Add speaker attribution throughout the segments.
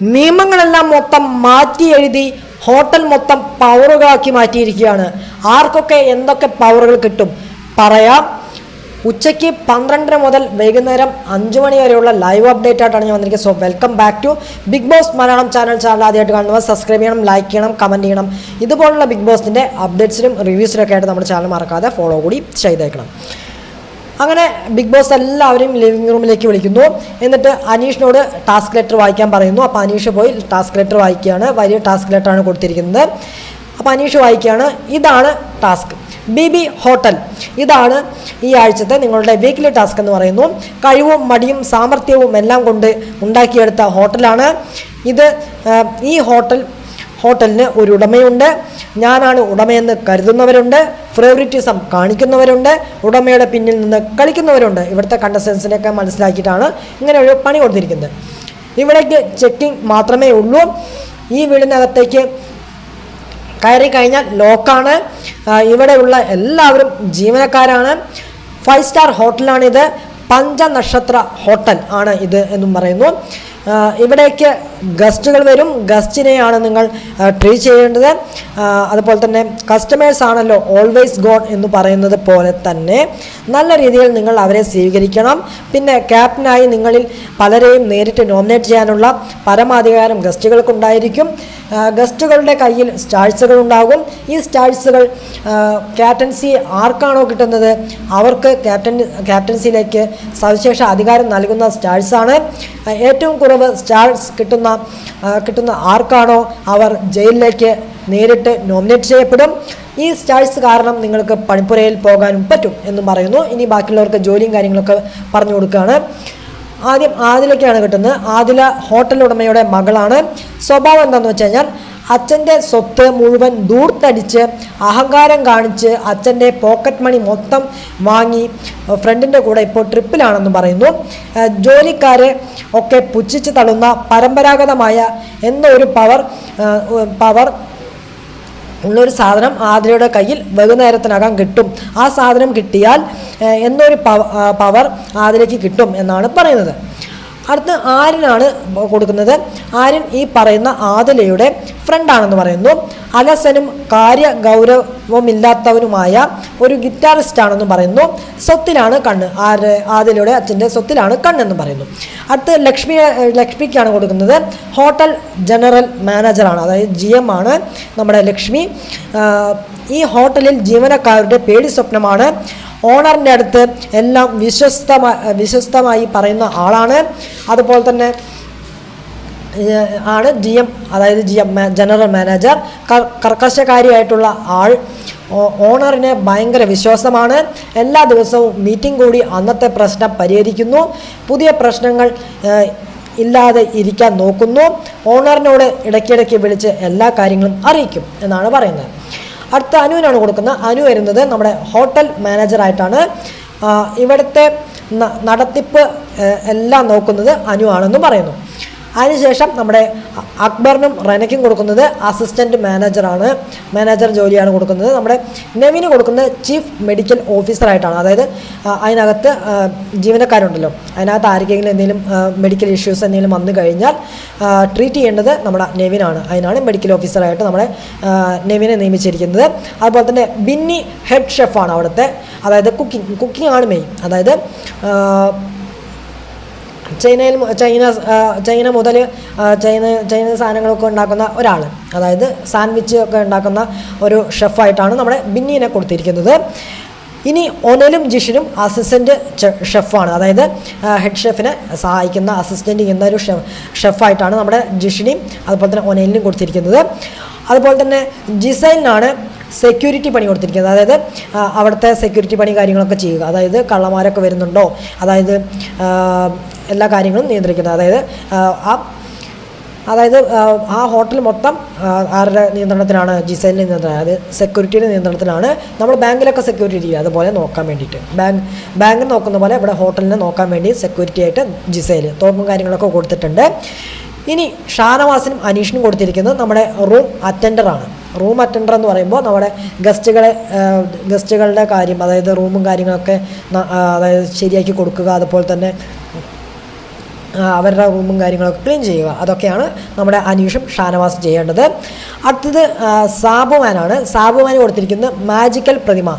Speaker 1: നിയമങ്ങളെല്ലാം മൊത്തം മാറ്റി എഴുതി ഹോട്ടൽ മൊത്തം പവറുകളാക്കി മാറ്റിയിരിക്കുകയാണ്. ആർക്കൊക്കെ എന്തൊക്കെ പവറുകൾ കിട്ടും? പറയാം. ഉച്ചയ്ക്ക് പന്ത്രണ്ടര മുതൽ വൈകുന്നേരം അഞ്ച് മണി വരെയുള്ള ലൈവ് അപ്ഡേറ്റ് ആയിട്ടാണ് ഞാൻ വന്നിരിക്കുന്നത്. So welcome back to Bigg Boss Malayalam channel channel ആദ്യമായിട്ട് കാണുന്നവർ സബ്സ്ക്രൈബ് ചെയ്യണം ലൈക്ക് ചെയ്യണം കമന്റ് ചെയ്യണം. ഇതുപോലുള്ള ബിഗ് ബോസിന്റെ അപ്ഡേറ്റ്സിലും റിവ്യൂസിനൊക്കെ ആയിട്ട് നമ്മുടെ ചാനൽ മറക്കാതെ ഫോളോ കൂടി ചെയ്തേക്കണം. അങ്ങനെ ബിഗ് ബോസ് എല്ലാവരെയും ലിവിംഗ് റൂമിലേക്ക് വിളിക്കുന്നു. എന്നിട്ട് അനീഷിനോട് ടാസ്ക് ലെറ്റർ വായിക്കാൻ പറയുന്നു. അപ്പോൾ അനീഷ് പോയി ടാസ്ക് ലെറ്റർ വായിക്കുകയാണ്. വലിയ ടാസ്ക് ലെറ്ററാണ് കൊടുത്തിരിക്കുന്നത്. അപ്പോൾ അനീഷ് വായിക്കുകയാണ്. ഇതാണ് ടാസ്ക് ബി ബി ഹോട്ടൽ. ഇതാണ് ഈ ആഴ്ചത്തെ നിങ്ങളുടെ വീക്ക്ലി ടാസ്ക് എന്ന് പറയുന്നു. കഴിവും മടിയും സാമർഥ്യവും എല്ലാം കൊണ്ട് ഉണ്ടാക്കിയെടുത്ത ഹോട്ടലാണ്. ഇത് ഈ ഹോട്ടൽ ഹോട്ടലിന് ഒരു ഉടമയുണ്ട്. ഞാനാണ് ഉടമയെന്ന് കരുതുന്നവരുണ്ട്. ഫേവറിറ്റിസം കാണിക്കുന്നവരുണ്ട്. ഉടമയുടെ പിന്നിൽ നിന്ന് കളിക്കുന്നവരുണ്ട്. ഇവിടുത്തെ കണ്ടസ്റ്റൻസിനെയൊക്കെ മനസ്സിലാക്കിയിട്ടാണ് ഇങ്ങനെ ഒരു പണി കൊടുത്തിരിക്കുന്നത്. ഇവിടേക്ക് ചെക്കിംഗ് മാത്രമേ ഉള്ളൂ. ഈ വീടിനകത്തേക്ക് കയറി കഴിഞ്ഞാൽ ലോക്കാണ് ഇവിടെയുള്ള എല്ലാവരും ജീവനക്കാരാണ്. ഫൈവ് സ്റ്റാർ ഹോട്ടലാണിത്. പഞ്ചനക്ഷത്ര ഹോട്ടൽ ആണ് ഇത് എന്നും പറയുന്നു. ഇവിടേക്ക് ഗസ്റ്റുകൾ വരും. ഗസ്റ്റിനെയാണ് നിങ്ങൾ ട്രീറ്റ് ചെയ്യേണ്ടത്. അതുപോലെ തന്നെ കസ്റ്റമേഴ്സ് ആണല്ലോ ഓൾവേസ് ഗോൺ എന്ന് പറയുന്നത് പോലെ തന്നെ നല്ല രീതിയിൽ നിങ്ങൾ അവരെ സ്വീകരിക്കണം. പിന്നെ ക്യാപ്റ്റനായി നിങ്ങളിൽ പലരെയും നേരിട്ട് നോമിനേറ്റ് ചെയ്യാനുള്ള പരമാധികാരം ഗസ്റ്റുകൾക്കുണ്ടായിരിക്കും. ഗസ്റ്റുകളുടെ കയ്യിൽ സ്റ്റാഴ്സുകൾ ഉണ്ടാകും. ഈ സ്റ്റാഴ്സുകൾ ക്യാപ്റ്റൻസി ആർക്കാണോ കിട്ടുന്നത്? അവർക്ക് ക്യാപ്റ്റൻ ക്യാപ്റ്റൻസിയിലേക്ക് സവിശേഷ അധികാരം നൽകുന്ന സ്റ്റാഴ്സാണ് ഏറ്റവും കുറവ് സ്റ്റാഴ്സ് കിട്ടുന്ന ആ, കിട്ടുന്ന ആർക്കാണോ അവർ ജയിലിലേക്ക് നേരിട്ട് നോമിനേറ്റ് ചെയ്യപ്പെടും. ഈ സ്റ്റാഴ്സ് കാരണം നിങ്ങൾക്ക് പണിപ്പുരയിൽ പോകാനും പറ്റും എന്ന് പറയുന്നു. ഇനി ബാക്കിയുള്ളവർക്ക് ജോലിയും കാര്യങ്ങളൊക്കെ പറഞ്ഞു കൊടുക്കുകയാണ്. ആദ്യം ആദിലയ്ക്കാണ് കിട്ടുന്നത്. ആദില ഹോട്ടൽ ഉടമയുടെ മകളാണ്. സ്വഭാവം എന്താണെന്ന് വെച്ച് കഴിഞ്ഞാൽ അച്ഛന്റെ സ്വത്ത് മുഴുവൻ ദൂർത്തടിച്ച് അഹങ്കാരം കാണിച്ച് അച്ഛന്റെ പോക്കറ്റ് മണി മൊത്തം വാങ്ങി ഫ്രണ്ടിന്റെ കൂടെ ഇപ്പോൾ ട്രിപ്പിലാണെന്ന് പറയുന്നു. ജോലിക്കാരെ ഒക്കെ പുച്ഛിച്ച് തള്ളുന്ന പരമ്പരാഗതമായ എന്നൊരു പവർ പവർ ഉള്ളൊരു സാധനം ആതിരയുടെ കയ്യിൽ വൈകുന്നേരത്തിനകം കിട്ടും. ആ സാധനം കിട്ടിയാൽ എന്നൊരു പവർ ആതിരയ്ക്ക് കിട്ടും എന്നാണ് പറയുന്നത്. അടുത്ത് ആര്യനാണ് കൊടുക്കുന്നത്. ആര്യൻ ഈ പറയുന്ന ആതിലയുടെ ഫ്രണ്ടാണെന്ന് പറയുന്നു. അലസനും കാര്യ ഗൗരവമില്ലാത്തവനുമായ ഒരു ഗിറ്റാറിസ്റ്റ് ആണെന്ന് പറയുന്നു. സ്വത്തിലാണ് കണ്ണ്. ആര് ആതിലയുടെ അച്ഛന്റെ സ്വത്തിലാണ് കണ്ണെന്ന് പറയുന്നു. അടുത്ത് ലക്ഷ്മി ലക്ഷ്മിക്കാണ് കൊടുക്കുന്നത്. ഹോട്ടൽ ജനറൽ മാനേജറാണ് അതായത് ജി എം ആണ് നമ്മുടെ ലക്ഷ്മി. ഈ ഹോട്ടലിൽ ജീവനക്കാരുടെ പേടി സ്വപ്നമാണ്. ഓണറിന്റെ അടുത്ത് എല്ലാം വിശ്വസ്തമായി വിശ്വസ്തമായി പറയുന്ന ആളാണ്. അതുപോലെ തന്നെ ആണ് ജി എം അതായത് ജി എം ജനറൽ മാനേജർ. കർ- കർക്കശക്കാരിയായിട്ടുള്ള ആൾ. ഓണറിന് ഭയങ്കര വിശ്വാസമാണ്. എല്ലാ ദിവസവും മീറ്റിംഗ് കൂടി അന്നത്തെ പ്രശ്നം പരിഹരിക്കുന്നു. പുതിയ പ്രശ്നങ്ങൾ ഇല്ലാതെ ഇരിക്കാൻ നോക്കുന്നു. ഓണറിനോട് ഇടയ്ക്കിടയ്ക്ക് വിളിച്ച് എല്ലാ കാര്യങ്ങളും അറിയിക്കും എന്നാണ് പറയുന്നത്. അടുത്ത അനുവിനാണ് കൊടുക്കുന്നത്. അനു വരുന്നത് നമ്മുടെ ഹോട്ടൽ മാനേജറായിട്ടാണ് ഇവിടുത്തെ നടത്തിപ്പ് എല്ലാം നോക്കുന്നത് അനു ആണെന്ന് പറയുന്നു. അതിനുശേഷം നമ്മുടെ അക്ബറിനും റെനയ്ക്കും കൊടുക്കുന്നത് അസിസ്റ്റന്റ് മാനേജറാണ് മാനേജർ ജോലിയാണ് കൊടുക്കുന്നത്. നമ്മുടെ നെവിന് കൊടുക്കുന്നത് ചീഫ് മെഡിക്കൽ ഓഫീസറായിട്ടാണ് അതായത് അതിനകത്ത് ജീവനക്കാരുണ്ടല്ലോ. അതിനകത്ത് ആർക്കെങ്കിലും എന്തെങ്കിലും മെഡിക്കൽ ഇഷ്യൂസ് എന്തെങ്കിലും വന്നു കഴിഞ്ഞാൽ ട്രീറ്റ് ചെയ്യേണ്ടത് നമ്മുടെ നെവിനാണ്. അതിനാണ് മെഡിക്കൽ ഓഫീസറായിട്ട് നമ്മുടെ നെവിനെ നിയമിച്ചിരിക്കുന്നത്. അതുപോലെ തന്നെ ബിന്നി ഹെഡ് ഷെഫാണ് അവിടുത്തെ. അതായത് കുക്കിംഗ് കുക്കിംഗ് ആണ് മെയിൻ അതായത് ചൈനയിൽ ചൈന ചൈന മുതൽ ചൈന ചൈന സാധനങ്ങളൊക്കെ ഉണ്ടാക്കുന്ന ഒരാൾ അതായത് സാൻഡ്വിച്ച് ഒക്കെ ഉണ്ടാക്കുന്ന ഒരു ഷെഫായിട്ടാണ് നമ്മുടെ ബിന്നീനെ കൊടുത്തിരിക്കുന്നത്. ഇനി ഒനലും ജിഷിനും അസിസ്റ്റന്റ് ഷെഫാണ്. അതായത് ഹെഡ് ഷെഫിനെ സഹായിക്കുന്ന അസിസ്റ്റന്റ് ഷെഫ് ഷെഫായിട്ടാണ് നമ്മുടെ ജിഷിനെയും അതുപോലെ തന്നെ ഒനലിനും കൊടുത്തിരിക്കുന്നത്. അതുപോലെ തന്നെ ജിസൈലിനാണ് സെക്യൂരിറ്റി പണി കൊടുത്തിരിക്കുന്നത്. അതായത് അവിടുത്തെ സെക്യൂരിറ്റി പണി കാര്യങ്ങളൊക്കെ ചെയ്യുക. അതായത് കള്ളമാരൊക്കെ വരുന്നുണ്ടോ? അതായത് എല്ലാ കാര്യങ്ങളും നിയന്ത്രിക്കുന്നത്. അതായത് ആ, അതായത് ആ, ഹോട്ടൽ മൊത്തം ആരുടെ നിയന്ത്രണത്തിലാണ്? ജിസൈലിന്റെ നിയന്ത്രണം. അതായത് സെക്യൂരിറ്റിയുടെ നിയന്ത്രണത്തിലാണ്. നമ്മൾ ബാങ്കിലൊക്കെ സെക്യൂരിറ്റി ചെയ്യുക അതുപോലെ നോക്കാൻ വേണ്ടിയിട്ട്. ബാങ്ക് ബാങ്കിൽ നോക്കുന്ന പോലെ ഇവിടെ ഹോട്ടലിനെ നോക്കാൻ വേണ്ടി സെക്യൂരിറ്റി ആയിട്ട് ജിസൈൽ തോക്കും കാര്യങ്ങളൊക്കെ കൊടുത്തിട്ടുണ്ട്. ഇനി ഷാനവാസിനും അനീഷിനും കൊടുത്തിരിക്കുന്നത് നമ്മുടെ റൂം അറ്റൻഡറാണ് റൂം അറ്റൻഡർ എന്ന് പറയുമ്പോൾ നമ്മുടെ ഗസ്റ്റുകളെ ഗസ്റ്റുകളുടെ കാര്യം അതായത് റൂമും കാര്യങ്ങളൊക്കെ അതായത് ശരിയാക്കി കൊടുക്കുക അതുപോലെ തന്നെ അവരുടെ റൂമും കാര്യങ്ങളൊക്കെ ക്ലീൻ ചെയ്യുക. അതൊക്കെയാണ് നമ്മുടെ അനീഷും ഷാനവാസും ചെയ്യേണ്ടത്. അടുത്തത് സാബുമാനാണ്. സാബുമാൻ കൊടുത്തിരിക്കുന്നത് മാജിക്കൽ പ്രതിമ.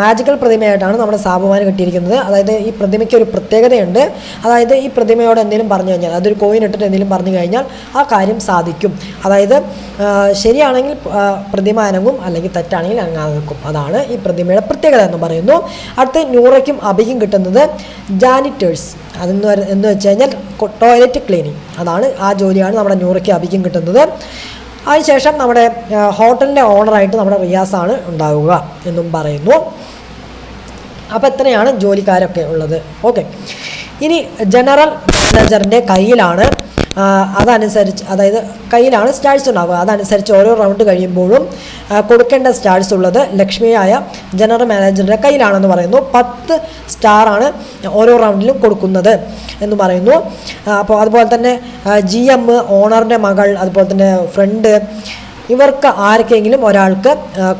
Speaker 1: മാജിക്കൽ പ്രതിമയായിട്ടാണ് നമ്മുടെ സാബുമാൻ കിട്ടിയിരിക്കുന്നത്. അതായത് ഈ പ്രതിമയ്ക്ക് ഒരു പ്രത്യേകതയുണ്ട്. അതായത് ഈ പ്രതിമയോട് എന്തെങ്കിലും പറഞ്ഞു കഴിഞ്ഞാൽ അതൊരു കോയിൻ ഇട്ടിട്ട് എന്തെങ്കിലും പറഞ്ഞു കഴിഞ്ഞാൽ ആ കാര്യം സാധിക്കും. അതായത് ശരിയാണെങ്കിൽ പ്രതിമ അനങ്ങും അല്ലെങ്കിൽ തെറ്റാണെങ്കിൽ അങ്ങാകും അതാണ് ഈ പ്രതിമയുടെ പ്രത്യേകത എന്ന് പറയുന്നു. അടുത്ത് നൂറയ്ക്കും അബിക്കും കിട്ടുന്നത് ജാനിറ്റേഴ്സ് അതെന്ന് എന്ന് വെച്ച് കഴിഞ്ഞാൽ ടോയ്ലറ്റ് ക്ലീനിങ് അതാണ് ആ ജോലിയാണ് നമ്മുടെ നൂറയ്ക്കും അബിക്കും കിട്ടുന്നത്. അതിനുശേഷം നമ്മുടെ ഹോട്ടലിന്റെ ഓണറായിട്ട് നമ്മുടെ റിയാസാണ് ഉണ്ടാവുക എന്നും പറയുന്നു. അപ്പോൾ എത്രയാണ് ജോലിക്കാരൊക്കെ ഉള്ളത്? ഓക്കെ ഇനി ജനറൽ മാനേജറിന്റെ കയ്യിലാണ് അതനുസരിച്ച് അതായത് കയ്യിലാണ് സ്റ്റാർസ് ഉണ്ടാവുക. അതനുസരിച്ച് ഓരോ റൗണ്ട് കഴിയുമ്പോഴും കൊടുക്കേണ്ട സ്റ്റാർസ് ഉള്ളത് ലക്ഷ്മിയായ ജനറൽ മാനേജറിന്റെ കയ്യിലാണെന്ന് പറയുന്നു. പത്ത് സ്റ്റാറാണ് ഓരോ റൗണ്ടിലും കൊടുക്കുന്നത് എന്ന് പറയുന്നു. അപ്പോൾ അതുപോലെ തന്നെ ജി എം ഓണറിന്റെ മകൾ അതുപോലെ തന്നെ ഫ്രണ്ട് ഇവർക്ക് ആർക്കെങ്കിലും ഒരാൾക്ക്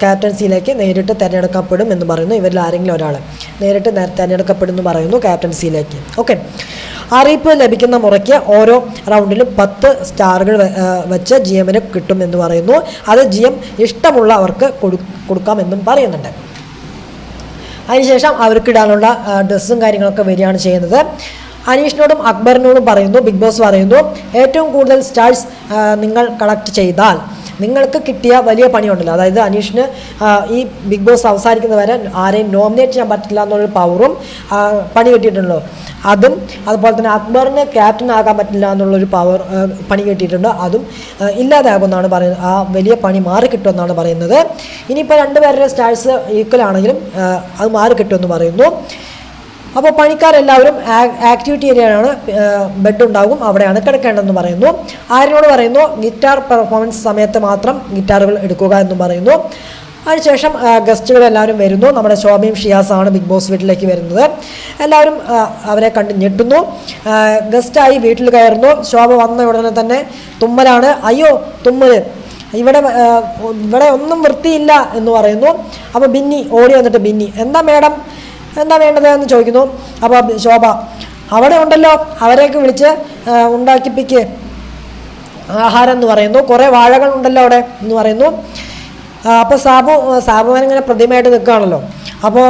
Speaker 1: ക്യാപ്റ്റൻസിയിലേക്ക് നേരിട്ട് തിരഞ്ഞെടുക്കപ്പെടും എന്ന് പറയുന്നു. ഇവരിൽ ആരെങ്കിലും ഒരാൾ നേരിട്ട് തിരഞ്ഞെടുക്കപ്പെടും എന്ന് പറയുന്നു ക്യാപ്റ്റൻസിയിലേക്ക് ഓക്കെ അറിയിപ്പ് ലഭിക്കുന്ന മുറയ്ക്ക് ഓരോ റൗണ്ടിലും പത്ത് സ്റ്റാറുകൾ വെച്ച് ജി എമ്മിന് കിട്ടും എന്ന് പറയുന്നു. അത് ജി എം ഇഷ്ടമുള്ളവർക്ക് കൊടു കൊടുക്കാമെന്നും പറയുന്നുണ്ട്. അതിനുശേഷം അവർക്ക് ഇടാനുള്ള ഡ്രസ്സും കാര്യങ്ങളൊക്കെ വരികയാണ് ചെയ്യുന്നത്. അനീഷിനോടും അക്ബറിനോടും പറയുന്നു ബിഗ് ബോസ് പറയുന്നു ഏറ്റവും കൂടുതൽ സ്റ്റാർസ് നിങ്ങൾ കളക്ട് ചെയ്താൽ നിങ്ങൾക്ക് കിട്ടിയ വലിയ പണിയുണ്ടല്ലോ. അതായത് അനീഷിന് ഈ ബിഗ് ബോസ് അവസാനിക്കുന്നവരെ ആരെയും നോമിനേറ്റ് ചെയ്യാൻ പറ്റില്ല എന്നുള്ളൊരു പവറും പണി കിട്ടിയിട്ടുണ്ടല്ലോ. അതും അതുപോലെ തന്നെ അക്ബറിന് ക്യാപ്റ്റൻ ആകാൻ പറ്റില്ല എന്നുള്ളൊരു പവർ പണി കിട്ടിയിട്ടുണ്ട്. അതും ഇല്ലാതാകുമെന്നാണ് പറയുന്നത്. ആ വലിയ പണി മാറി കിട്ടുമെന്നാണ് പറയുന്നത്. ഇനിയിപ്പോൾ രണ്ടുപേരുടെ സ്റ്റാഴ്സ് ഈക്വൽ ആണെങ്കിലും അത് മാറി കിട്ടുമെന്ന് പറയുന്നു. അപ്പോൾ പണിക്കാരെല്ലാവരും ആക്ടിവിറ്റി ഏരിയയിലാണ് ബെഡ് ഉണ്ടാകും. അവിടെയാണ് കിടക്കേണ്ടതെന്ന് പറയുന്നു. ആരിനോട് പറയുന്നു ഗിറ്റാർ പെർഫോമൻസ് സമയത്ത് മാത്രം ഗിറ്റാറുകൾ എടുക്കുക എന്നും പറയുന്നു. അതിനുശേഷം ഗസ്റ്റുകളെല്ലാവരും വരുന്നു. നമ്മുടെ ശോഭയും ഷിയാസാണ് ബിഗ് ബോസ് വീട്ടിലേക്ക് വരുന്നത്. എല്ലാവരും അവരെ കണ്ട് ഞെട്ടുന്നു. ഗസ്റ്റായി വീട്ടിൽ കയറുന്നു. ശോഭ വന്ന ഉടനെ തന്നെ തുമ്മലാണ്. അയ്യോ തുമ്മൽ ഇവിടെ ഇവിടെ ഒന്നും വൃത്തിയില്ല എന്ന് പറയുന്നു. അപ്പോൾ ബിന്നി ഓടി വന്നിട്ട് ബിന്നി എന്താ മേഡം? എന്താ വേണ്ടത് എന്ന് ചോദിക്കുന്നു. അപ്പോൾ ശോഭ അവിടെ ഉണ്ടല്ലോ അവരെയൊക്കെ വിളിച്ച് ഉണ്ടാക്കിപ്പിക്ക് ആഹാരം എന്ന് പറയുന്നു. കുറേ വാഴകൾ ഉണ്ടല്ലോ അവിടെ എന്ന് പറയുന്നു. അപ്പോൾ സാബു സാബുമാൻ ഇങ്ങനെ പ്രതിമയായിട്ട് നിൽക്കുകയാണല്ലോ. അപ്പോൾ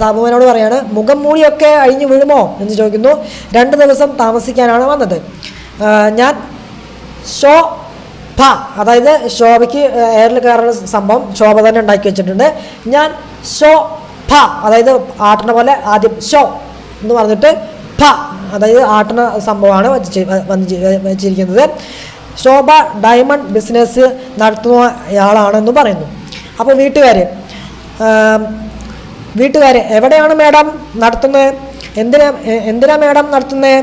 Speaker 1: സാബുമാനോട് പറയാണ് മുഖം മൂടിയൊക്കെ അഴിഞ്ഞു വീഴുമോ? എന്ന് ചോദിക്കുന്നു. രണ്ട് ദിവസം താമസിക്കാനാണ് വന്നത്. ഞാൻ ഷോ ഭ അതായത് ശോഭയ്ക്ക് എയറിൽ കയറുന്ന സംഭവം ശോഭ തന്നെ ഉണ്ടാക്കി വെച്ചിട്ടുണ്ട്. ഞാൻ ഷോ ഭ അതായത് ആട്ടണ പോലെ ആദ്യം ഷോ എന്ന് പറഞ്ഞിട്ട് ഫ അതായത് ആട്ടണ സംഭവമാണ് വച്ച് വന്ന് വെച്ചിരിക്കുന്നത്. ശോഭ ഡയമണ്ട് ബിസിനസ് നടത്തുന്നയാളാണെന്ന് പറയുന്നു. അപ്പോൾ വീട്ടുകാർ വീട്ടുകാർ എവിടെയാണ് മേഡം നടത്തുന്നത്? എന്തിനാ എന്തിനാ മേഡം നടത്തുന്നത്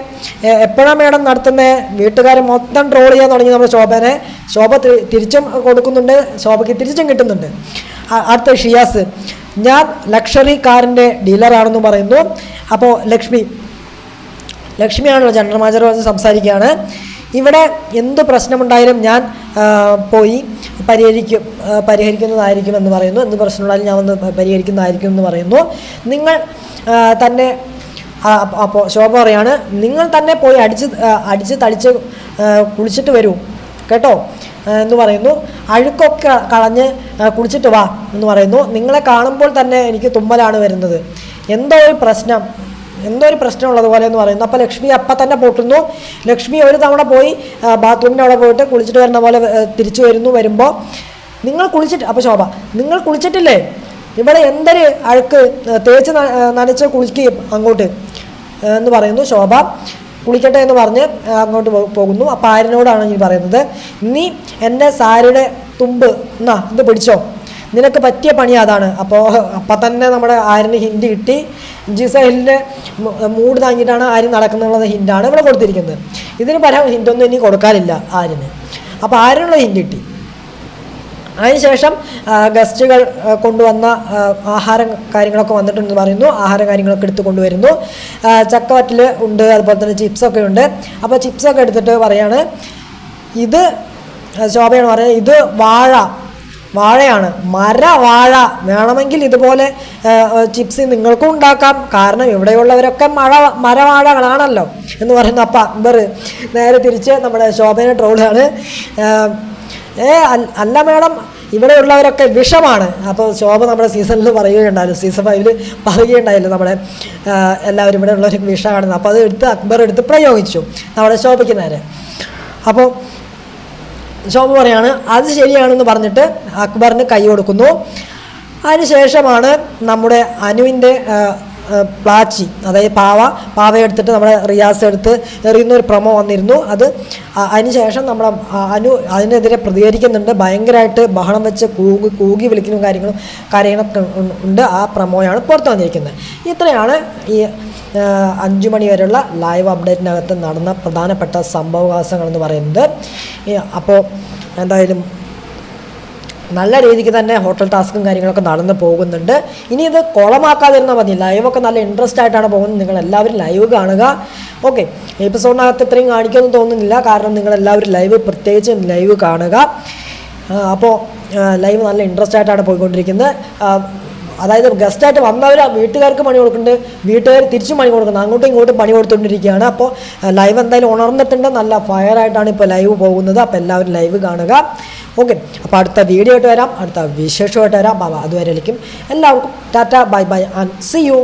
Speaker 1: എപ്പോഴാണ് മേഡം നടത്തുന്നത് വീട്ടുകാർ മൊത്തം ട്രോൾ ചെയ്യാൻ തുടങ്ങി നമ്മൾ ശോഭനെ. ശോഭ തിരിച്ചും കൊടുക്കുന്നുണ്ട്. ശോഭയ്ക്ക് തിരിച്ചും കിട്ടുന്നുണ്ട്. അടുത്ത ഷിയാസ്. ഞാൻ ലക്ഷറി കാറിന്റെ ഡീലറാണെന്ന് പറയുന്നു. അപ്പോൾ ലക്ഷ്മി ലക്ഷ്മിയാണല്ലോ ജനറൽ മാനേജർ വന്ന് സംസാരിക്കുകയാണ് ഇവിടെ എന്ത് പ്രശ്നമുണ്ടായാലും ഞാൻ പോയി പരിഹരിക്കും പരിഹരിക്കുന്നതായിരിക്കും എന്ന് പറയുന്നു. എന്ത് പ്രശ്നമുണ്ടായാലും ഞാൻ വന്ന് പരിഹരിക്കുന്നതായിരിക്കും എന്ന് പറയുന്നു. നിങ്ങൾ തന്നെ അപ്പോൾ ശോഭ പറയാണ് നിങ്ങൾ തന്നെ പോയി അടിച്ച് അടിച്ച് തളിച്ച് കുളിച്ചിട്ട് വരൂ. കേട്ടോ? എന്ന് പറയുന്നു. അഴുക്കൊക്കെ കളഞ്ഞ് കുളിച്ചിട്ട് വാ എന്ന് പറയുന്നു. നിങ്ങളെ കാണുമ്പോൾ തന്നെ എനിക്ക് തുമ്മലാണ് വരുന്നത്. എന്തോ ഒരു പ്രശ്നം. എന്തോ ഒരു പ്രശ്നമുള്ളതുപോലെ എന്ന് പറയുന്നു. അപ്പോൾ ലക്ഷ്മി അപ്പം തന്നെ പൊട്ടുന്നു. ലക്ഷ്മി ഒരു തവണ പോയി ബാത്റൂമിന്റെ അവിടെ പോയിട്ട് കുളിച്ചിട്ട് വരുന്ന പോലെ തിരിച്ചു വരുന്നു വരുമ്പോൾ നിങ്ങൾ കുളിച്ചിട്ട് അപ്പോൾ ശോഭ നിങ്ങൾ കുളിച്ചിട്ടില്ലേ? ഇവിടെ എന്തൊരു അഴുക്ക് തേച്ച് നനച്ച് കുളിക്കുകയും അങ്ങോട്ട് എന്ന് പറയുന്നു ശോഭ. കുളിക്കട്ടെ എന്ന് പറഞ്ഞ് അങ്ങോട്ട് പോകുന്നു. അപ്പോൾ ആരിനോടാണ് ഇനി പറയുന്നത്? നീ എന്റെ സാരിയുടെ തുമ്പ് എന്നാ ഇത് പിടിച്ചോ. നിനക്ക് പറ്റിയ പണി അതാണ്. അപ്പോൾ അപ്പം തന്നെ നമ്മുടെ ആരിന് ഹിൻഡ് കിട്ടി. ജിസഹിലിന്റെ മൂഡ് താങ്ങിയിട്ടാണ് ആര്യൻ നടക്കുന്നുള്ള ഹിൻഡാണ് ഇവിടെ കൊടുത്തിരിക്കുന്നത്. ഇതിന് പരം ഹിൻഡൊന്നും ഇനി കൊടുക്കാനില്ല ആരിന്. അപ്പോൾ ആരിനുള്ള ഹിൻഡ് കിട്ടി. അതിനുശേഷം ഗസ്റ്റുകൾ കൊണ്ടുവന്ന ആഹാരം കാര്യങ്ങളൊക്കെ വന്നിട്ടുണ്ടെന്ന് പറയുന്നു. ആഹാര കാര്യങ്ങളൊക്കെ എടുത്ത് കൊണ്ടുവരുന്നു. ചക്കവറ്റിൽ ഉണ്ട് അതുപോലെ തന്നെ ചിപ്സൊക്കെ ഉണ്ട്. അപ്പോൾ ചിപ്സൊക്കെ എടുത്തിട്ട് പറയാണ് ഇത് ശോഭയാണ് പറയുന്നത് ഇത് വാഴ. വാഴയാണ്. മര വാഴ. വേണമെങ്കിൽ ഇതുപോലെ ചിപ്സ് നിങ്ങൾക്കും ഉണ്ടാക്കാം. കാരണം ഇവിടെയുള്ളവരൊക്കെ മഴ മരവാഴകളാണല്ലോ എന്ന് പറയുന്ന അപ്പ അക്ബർ നേരെ തിരിച്ച് നമ്മുടെ ശോഭന ട്രോളാണ് ഏ അല്ല മേഡം ഇവിടെയുള്ളവരൊക്കെ വിഷമാണ്. അപ്പോൾ ശോഭ നമ്മുടെ സീസണിൽ പറയുകയുണ്ടായിരുന്നു സീസൺ ഫൈവിൽ പറയുകയുണ്ടായില്ല നമ്മുടെ എല്ലാവരും ഇവിടെ ഉള്ളവർക്ക് വിഷമാണെന്ന്. അപ്പോൾ അത് എടുത്ത് അക്ബർ എടുത്ത് പ്രയോഗിച്ചു. നമ്മുടെ ശോഭയ്ക്ക് നേരെ. അപ്പോൾ ശോഭ പറയാണ് അത് ശരിയാണെന്ന് പറഞ്ഞിട്ട് അക്ബറിന് കൈ കൊടുക്കുന്നു. അതിനുശേഷമാണ് നമ്മുടെ അനുവിന്റെ പ്ലാച്ചി അതായത് പാവ പാവ എടുത്തിട്ട് നമ്മുടെ റിയാസ് എടുത്ത് എറിയുന്ന ഒരു പ്രമോ വന്നിരുന്നു. അത് അതിനുശേഷം നമ്മുടെ അനു അതിനെതിരെ പ്രതികരിക്കുന്നുണ്ട്. ഭയങ്കരമായിട്ട് ബഹളം വെച്ച് കൂകി കൂകി വിളിക്കുന്ന കാര്യങ്ങളും കാര്യങ്ങളൊക്കെ ഉണ്ട്. ആ പ്രമോയാണ് പുറത്ത് വന്നിരിക്കുന്നത്. ഇത്രയാണ് ഈ അഞ്ചു മണി വരെയുള്ള ലൈവ് അപ്ഡേറ്റിനകത്ത് നടന്ന പ്രധാനപ്പെട്ട സംഭവവാസങ്ങൾ എന്ന് പറയുന്നത്. അപ്പോൾ എന്തായാലും നല്ല രീതിക്ക് തന്നെ ഹോട്ടൽ ടാസ്കും കാര്യങ്ങളൊക്കെ നടന്നു പോകുന്നുണ്ട്. ഇനി ഇത് കുളമാക്കാതിരുന്നാൽ മതി. ലൈവൊക്കെ നല്ല ഇൻട്രസ്റ്റ് ആയിട്ടാണ് പോകുന്നത്. നിങ്ങൾ എല്ലാവരും ലൈവ് കാണുക. ഓക്കെ എപ്പിസോഡിനകത്ത് ഇത്രയും കാണിക്കുമെന്ന് തോന്നുന്നില്ല. കാരണം നിങ്ങൾ എല്ലാവരും ലൈവ് പ്രത്യേകിച്ച് ലൈവ് കാണുക. അപ്പോൾ ലൈവ് നല്ല ഇൻട്രസ്റ്റ് ആയിട്ടാണ് പോയിക്കൊണ്ടിരിക്കുന്നത്. അതായത് ഗസ്റ്റായിട്ട് വന്നവർ വീട്ടുകാർക്ക് പണി കൊടുക്കുന്നുണ്ട്. വീട്ടുകാർ തിരിച്ചും പണി കൊടുക്കുന്നത് അങ്ങോട്ടും ഇങ്ങോട്ടും പണി കൊടുത്തുകൊണ്ടിരിക്കുകയാണ് അപ്പോൾ ലൈവ് എന്തായാലും ഉണർന്നിട്ടുണ്ട്. നല്ല ഫയറായിട്ടാണ് ഇപ്പോൾ ലൈവ് പോകുന്നത്. അപ്പോൾ എല്ലാവരും ലൈവ് കാണുക. ഓക്കെ അപ്പോൾ അടുത്ത വീഡിയോ ആയിട്ട് വരാം. അടുത്ത വിശേഷമായിട്ട് വരാം. അതുവരെ അതുവരെയും എല്ലാവർക്കും tata bye bye and see you.